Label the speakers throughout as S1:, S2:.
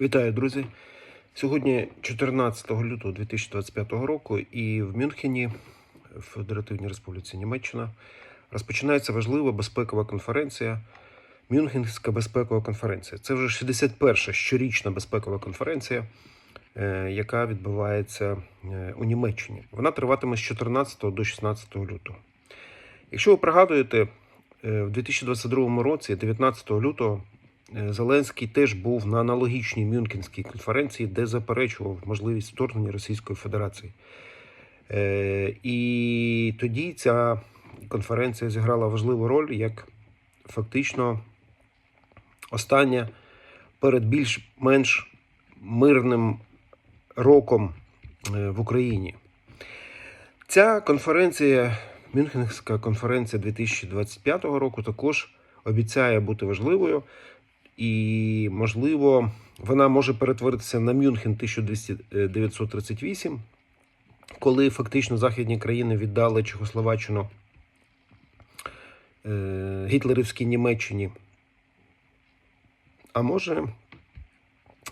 S1: Вітаю, друзі! Сьогодні 14 лютого 2025 року, і в Мюнхені, в Федеративній Республіці Німеччина, розпочинається важлива безпекова конференція. Мюнхенська безпекова конференція. Це вже 61-ша щорічна безпекова конференція, е, яка відбувається е, у Німеччині. Вона триватиме з 14 до 16 лютого. Якщо ви пригадуєте, е, в 2022 році, 19 лютого, Зеленський теж був на аналогічній Мюнхенській конференції, де заперечував можливість вторгнення Російської Федерації. Е, І тоді ця конференція зіграла важливу роль як фактично остання перед більш-менш мирним роком е, в Україні. Ця конференція, Мюнхенська конференція 2025 року, також обіцяє бути важливою. І, можливо, вона може перетворитися на Мюнхен 1938, коли фактично західні країни віддали Чехословаччину е, гітлерівській Німеччині. А може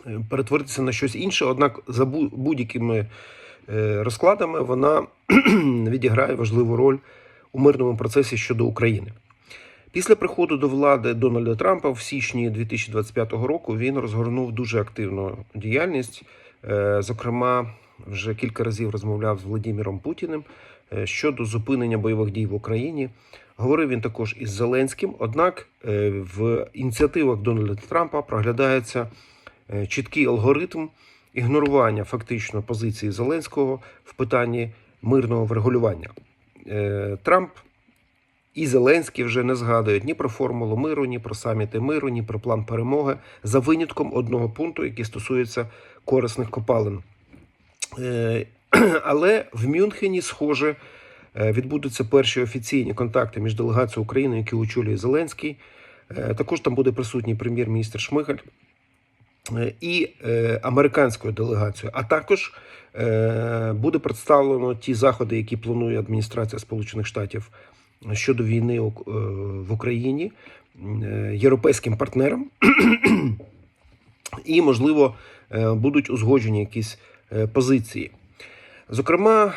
S1: е, перетворитися на щось інше, однак за будь-якими е, розкладами вона відіграє важливу роль у мирному процесі щодо України. Після приходу до влади Дональда Трампа в січні 2025 року він розгорнув дуже активну діяльність. Е, Зокрема, вже кілька разів розмовляв з Владимиром Путіним е, щодо зупинення бойових дій в Україні. Говорив він також із Зеленським. Однак е, в ініціативах Дональда Трампа проглядається чіткий алгоритм ігнорування фактично позиції Зеленського в питанні мирного врегулювання. Трамп і Зеленський вже не згадують ні про формулу миру, ні про саміти миру, ні про план перемоги за винятком одного пункту, який стосується корисних копалин. Е, Але в Мюнхені, схоже, е, відбудуться перші офіційні контакти між делегацією України, які очолює Зеленський. Е, Також там буде присутній прем'єр-міністр Шмигаль і американською делегацією. А також буде представлено ті заходи, які планує адміністрація Сполучених Штатів щодо війни е, в Україні е, європейським партнерам, і, можливо, е, будуть узгоджені якісь позиції. Зокрема,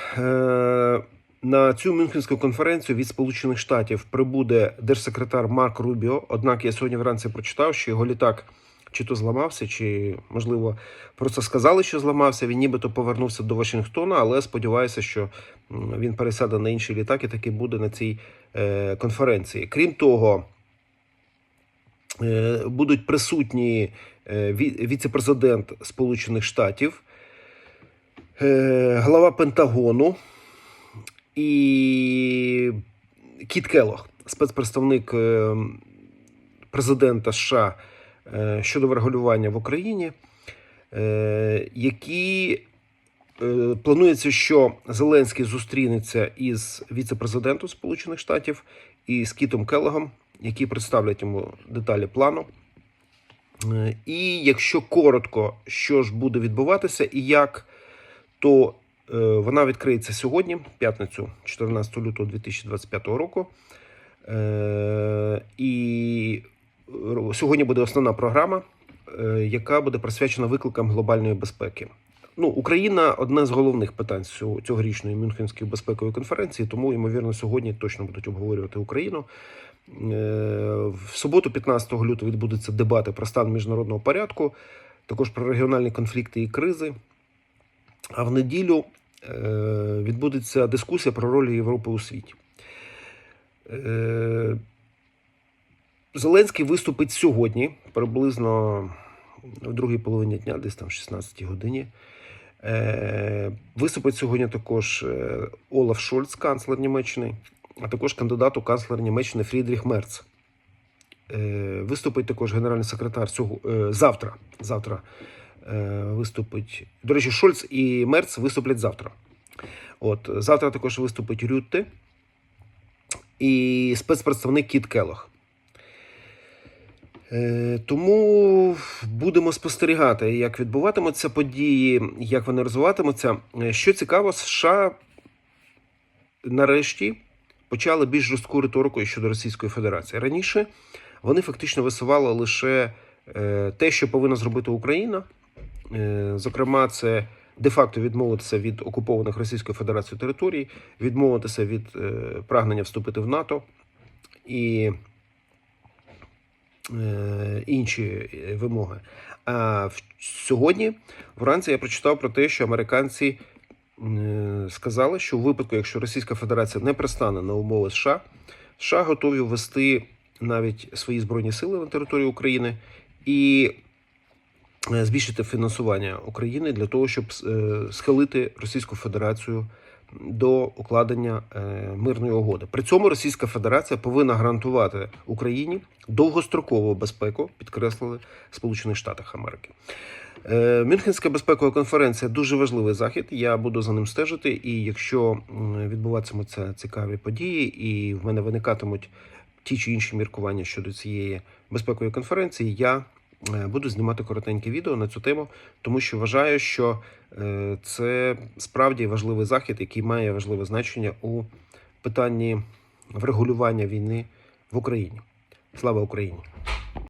S1: на цю Мюнхенську конференцію від Сполучених Штатів прибуде держсекретар Марк Рубіо. Однак я сьогодні вранці прочитав, що його літак чи то зламався, чи можливо просто сказали, що зламався. Він нібито повернувся до Вашингтона, але сподіваюся, що він пересяде на інший літак і таки буде на цій е, конференції. Крім того, е, будуть присутні е, віце-президент Сполучених Штатів, глава Пентагону і Кіт Келох, спецпредставник е, президента США щодо врегулювання в Україні, е, які е, планується, що Зеленський зустрінеться із віце-президентом Сполучених Штатів і з Кітом Келлогом, які представлять йому деталі плану. Е, І якщо коротко, що ж буде відбуватися і як, то е, вона відкриється сьогодні, п'ятницю, 14 лютого 2025 року. Е, І сьогодні буде основна програма, е, яка буде присвячена викликам глобальної безпеки. Ну, Україна одне з головних питань цьогорічної Мюнхенської безпекової конференції, тому, ймовірно, сьогодні точно будуть обговорювати Україну. Е, В суботу, 15 лютого, відбудуться дебати про стан міжнародного порядку, також про регіональні конфлікти і кризи. А в неділю е, відбудеться дискусія про роль Європи у світі. Зеленський виступить сьогодні, приблизно в другій половині дня, десь там в 16 годині. Е, Виступить сьогодні також е, Олаф Шольц, канцлер Німеччини, а також кандидат у канцлер Німеччини Фрідріх Мерц. Е, Виступить також генеральний секретар цього завтра. Завтра виступить. До речі, Шольц і Мерц виступлять завтра. От завтра також виступить Рютте і спецпредставник Кіт Келох. Е, Тому будемо спостерігати, як відбуватимуться події, як вони розвиватимуться. Е, Що цікаво, США нарешті почали більш жорстку риторику щодо Російської Федерації. Раніше вони фактично висували лише е, те, що повинна зробити Україна, Зокрема, це де-факто відмовитися від окупованих Російською Федерацією територій, відмовитися від прагнення вступити в НАТО і інші е, вимоги. А сьогодні вранці я прочитав про те, що американці е, сказали, що у випадку, якщо Російська Федерація не пристане на умови США, США готові ввести навіть свої збройні сили на територію України і е, збільшити фінансування України для того, щоб е, схилити Російську Федерацію до укладення е, мирної угоди. При цьому Російська Федерація повинна гарантувати Україні довгострокову безпеку, підкреслили Сполучених Штатах Америки. Е, Мюнхенська безпекова конференція дуже важливий захід. Я буду за ним стежити. І якщо відбуватимуться цікаві події, і в мене виникатимуть ті чи інші міркування щодо цієї безпекової конференції, я буду знімати коротеньке відео на цю тему, тому що вважаю, що е, це справді важливий захід, який має важливе значення у питанні врегулювання війни в Україні. Слава Україні!